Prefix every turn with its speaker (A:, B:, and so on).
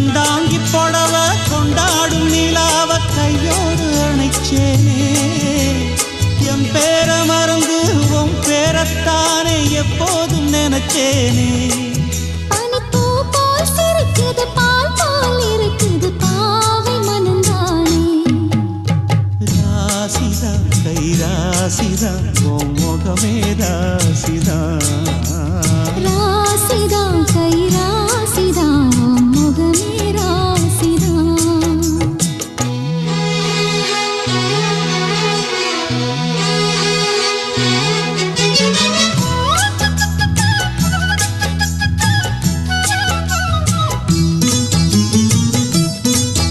A: கண்டாங்கி புடவ கொண்டாடும் நிலாவ கையோடு அணைச்சேனே என் பேர மறந்து உன் பேரத்தானே எப்போதும் நினைச்சேனே. ராசிதா கை ராசிதா உன் முகமே ராசி.